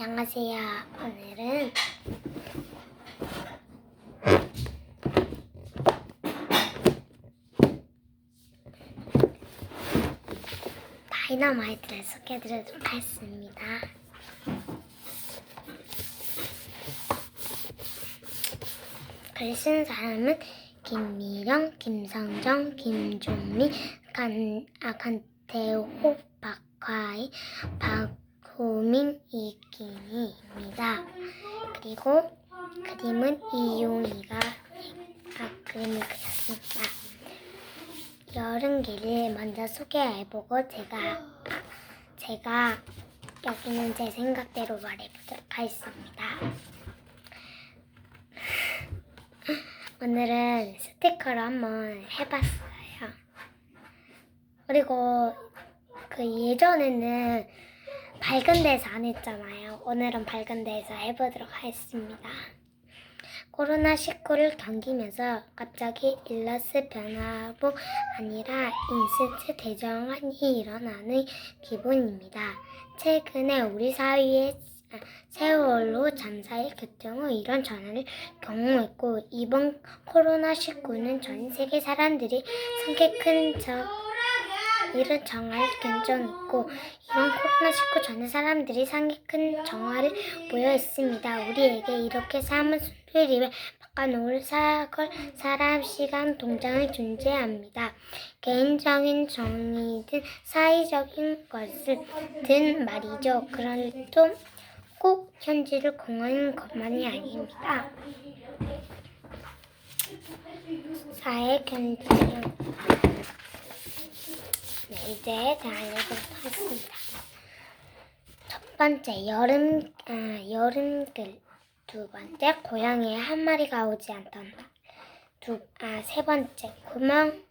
안녕하세요. 오늘은 다이너마이트를 소개해드리도록 하겠습니다. 글 쓴 사람은 김미령, 김성정, 김종민, 간, 아, 간태호, 박화희, 박 호민, 이kin이입니다. 그리고 그림은 이용이가 아, 그림을 그렸습니다. 여름길을 먼저 소개해보고 제가 제가 여기는 제 생각대로 말해보도록 하겠습니다. 오늘은 스티커로 한번 해봤어요. 그리고 그 예전에는 밝은 데서 안 했잖아요. 오늘은 밝은 데에서 해보도록 하겠습니다. 코로나19를 견디면서 갑자기 일러스 변화로 아니라 인센트 대전환이 일어나는 기분입니다. 최근에 우리 사회에 아, 세월호 잠사의 결정후 이런 전환을 경험했고 이번 코로나19는 전 세계 사람들이 성격 큰저 이런 정화를 결정했고 이번 코로나19 전에 사람들이 상기 큰 정화를 보여했습니다. 우리에게 이렇게 삶은 순수림을 바꿔놓을 사걸 사람 시간 동장이 존재합니다. 개인적인 정의든 사회적인 것을든 말이죠. 그래도 꼭 현지를 공헌하는 것만이 아닙니다. 사회 견디 는 네, 다 알려드리도록 하겠습니다. 첫 번째, 여름, 아, 여름글. 두 번째, 고양이 한 마리가 오지 않던 날. 두, 아, 세 번째, 구멍.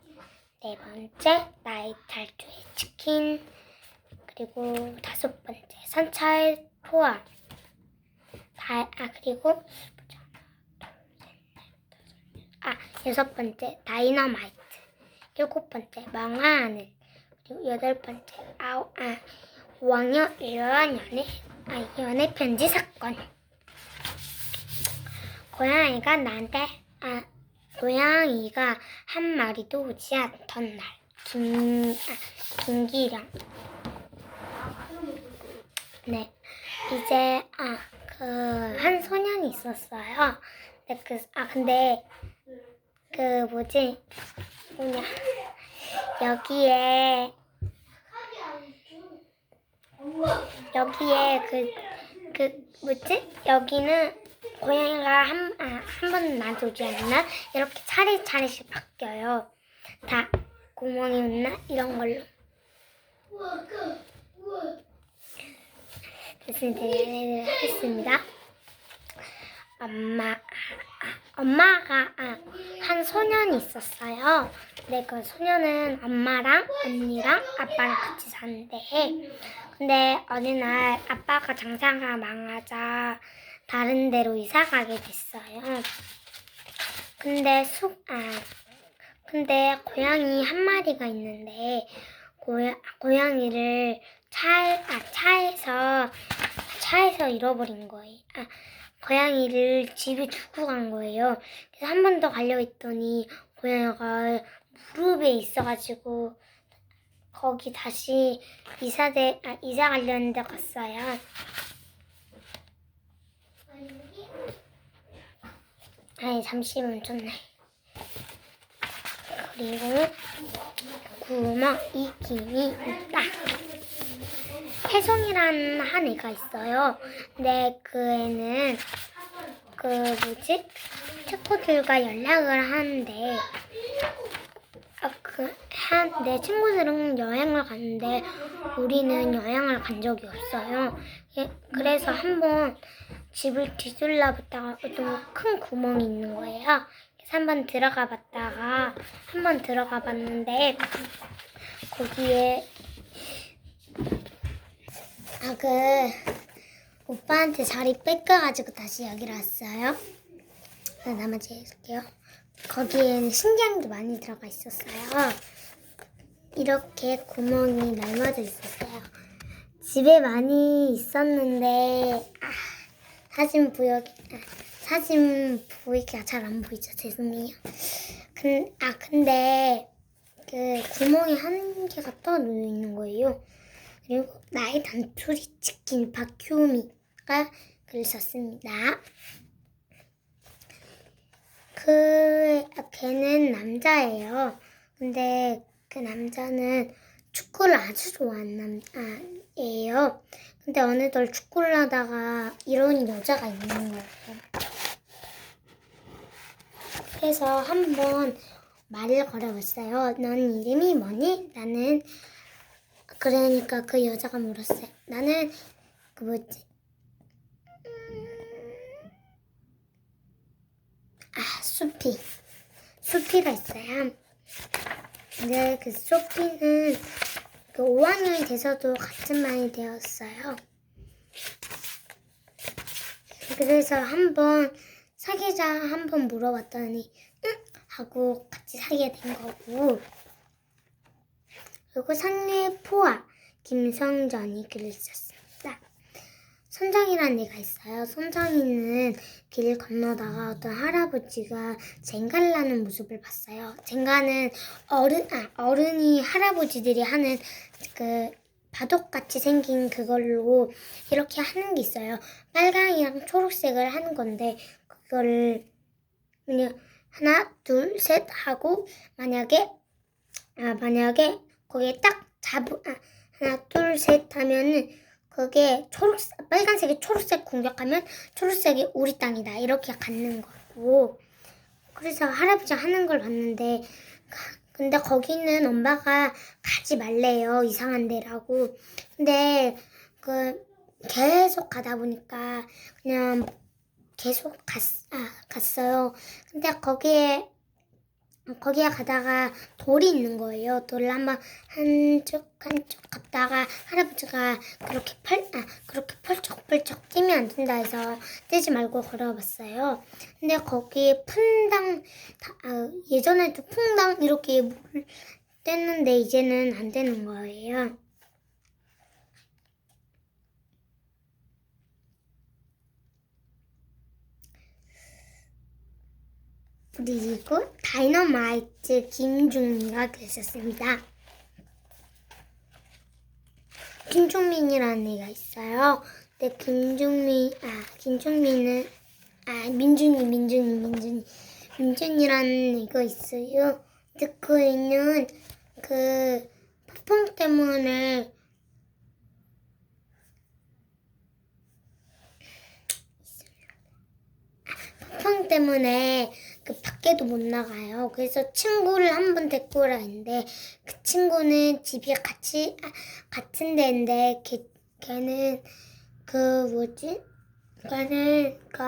네 번째, 나의 탈주의 치킨. 그리고 다섯 번째, 선차의 포함. 다, 아, 그리고. 아, 여섯 번째, 다이너마이트. 일곱 번째, 멍하하늘. 여덟 번째, 아우, 아, 왕여 이러한 연애, 아, 연애 편지 사건. 고양이가 나한테, 아, 고양이가 한 마리도 오지 않던 날. 김, 아, 김기령. 네. 이제, 아, 그, 한 소년이 있었어요. 근데 그, 아, 근데, 그, 뭐지, 뭐냐. 여기에, 여기에 그, 그, 뭐지? 여기는 고양이가 한, 아, 한번 놔두지 않나? 이렇게 차례차례씩 바뀌어요. 다 구멍이 있나? 이런 걸로. 하겠습니다. 엄마, 엄마가 아, 한 소년이 있었어요. 근데 그 소년은 엄마랑 언니랑 아빠랑 같이 사는데, 근데 어느 날 아빠가 장사가 망하자 다른 데로 이사 가게 됐어요. 근데 숙, 아, 근데 고양이 한 마리가 있는데 고야, 고양이를 차, 아, 차에서 차에서 잃어버린 거예요. 아, 고양이를 집에 두고 간 거예요. 그래서 한 번 더 가려고 했더니 고양이가 무릎에 있어가지고 거기 다시 이사대 아, 이사 가려는 데 갔어요. 아니 잠시 멈췄네. 그리고 구멍 이 김이 있다. 혜성이라는 한 애가 있어요. 근데 그 애는 그 뭐지 친구들과 연락을 하는데 아, 내 친구들은 여행을 갔는데 우리는 여행을 간 적이 없어요. 예, 그래서 한번 집을 뒤돌려 봤다가 어떤 큰 구멍이 있는 거예요. 그래서 한번 들어가 봤다가 한번 들어가 봤는데 거기에 아 그 오빠한테 자리 뺏겨가지고 다시 여기로 왔어요. 네, 나머지 해줄게요. 거기에는 신기한 게 많이 들어가 있었어요. 이렇게 구멍이 날마다 있었어요. 집에 많이 있었는데 아, 사진 보여 아, 사진 보이기가 잘 안 보이죠 죄송해요. 근, 아 근데 그 구멍에 한 개가 더 놓여 있는 거예요. 그리고 나의 단추리 치킨 박효미가 글을 썼습니다. 그 걔는 남자예요. 근데 그 남자는 축구를 아주 좋아하는 남자예요. 근데 어느덧 축구를 하다가 이런 여자가 있는 거예요. 그래서 한번 말을 걸어봤어요. 넌 이름이 뭐니? 나는 그러니까 그 여자가 물었어요. 나는 그 뭐지? 음, 아 수피 수피가 있어요. 근데 그 소피는 그 5학년이 돼서도 같은 반이 되었어요. 그래서 한번 사귀자 한번 물어봤더니 응 하고 같이 사귀게 된 거고 그리고 상류의 포화 김성전이 글을 썼습니다. 손정이라는 애가 있어요. 손정이는 길 건너다가 어떤 할아버지가 하는 모습을 봤어요. 젠가는 어른 아 어른이 할아버지들이 하는 그 바둑같이 생긴 그걸로 이렇게 하는 게 있어요. 빨강이랑 초록색을 하는 건데 그거를 그냥 하나 둘 셋 하고 만약에 아 만약에 거기에 딱 잡 아, 하나 둘 셋 하면은 그게 초록색 빨간색이 초록색 공격하면 초록색이 우리 땅이다. 이렇게 갖는 거고. 그래서 할아버지 하는 걸 봤는데 가- 근데 거기는 엄마가 가지 말래요. 이상한 데라고. 근데 그 계속 가다 보니까 그냥 계속 갔, 아, 갔어요. 근데 거기에 거기에 가다가 돌이 있는 거예요. 돌을 한번 한쪽 한쪽 갔다가 할아버지가 그렇게 펄 아, 그렇게 펄쩍펄쩍 뛰면 안 된다 해서 뛰지 말고 걸어봤어요. 근데 거기에 다- 아, 예전에도 퐁당 이렇게 물을 뗐는데 이제는 안 되는 거예요. 그리고 다이너마이트 김중민가 계셨습니다. 김종민이라는 애가 있어요. 근데 김종민, 아, 김종민은, 아, 민준이, 민준이, 민준이, 민준이라는 애가 있어요. 근데 그 애는 그 폭풍 때문에 폭풍 때문에 그 밖에도 못 나가요. 그래서 친구를 한 번 데리고 오라 했는데 그 친구는 집이 같이 아, 같은 데인데 걔 걔는 그 뭐지? 걔는 그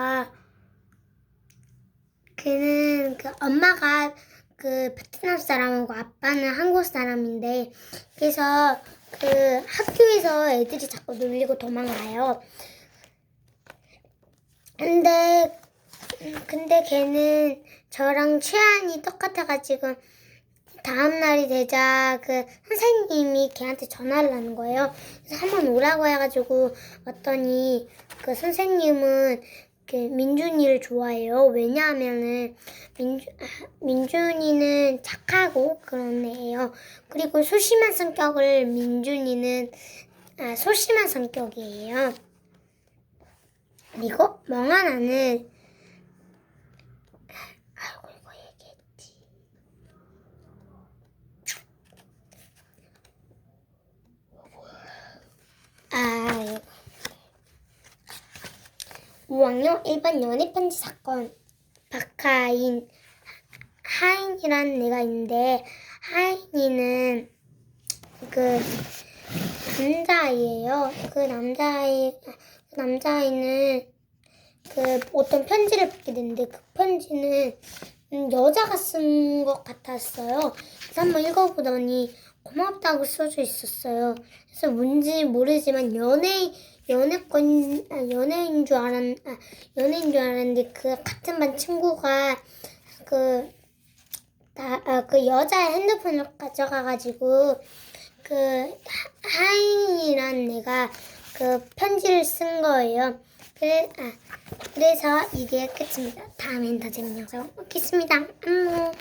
걔는 그 엄마가 그 베트남 사람이고 아빠는 한국 사람인데 그래서 그 학교에서 애들이 자꾸 놀리고 도망가요. 근데 근데 걔는 저랑 취향이 똑같아가지고 다음 날이 되자 그 선생님이 걔한테 전화를 하는 거예요. 그래서 한번 오라고 해가지고 왔더니 그 선생님은 그 민준이를 좋아해요. 왜냐하면은 민주 민준이는 착하고 그런 애예요. 그리고 소심한 성격을 민준이는 아, 소심한 성격이에요. 그리고 멍한 아는 아이고 이거 얘기했지. 아, 이거. 5학년 1반 연애 편지 사건 박하인 하인이라는 애가 있는데 하인이는 그 남자아이예요. 그 남자아이 그 남자아이는 그 어떤 편지를 받게 됐는데 그 편지는 음, 여자가 쓴 것 같았어요. 그래서 한번 읽어보더니 고맙다고 써져 있었어요. 그래서 뭔지 모르지만 연예 연애권 아, 연예인 줄 알았 아, 연예인 줄 알았는데 그 같은 반 친구가 그 나, 아, 그 여자의 핸드폰을 가져가가지고 그그 하- 하인이란 애가 그 편지를 쓴 거예요. 그래, 아, 그래서 이게 끝입니다. 다음엔 더 재밌는 영상 먹겠습니다. 안녕.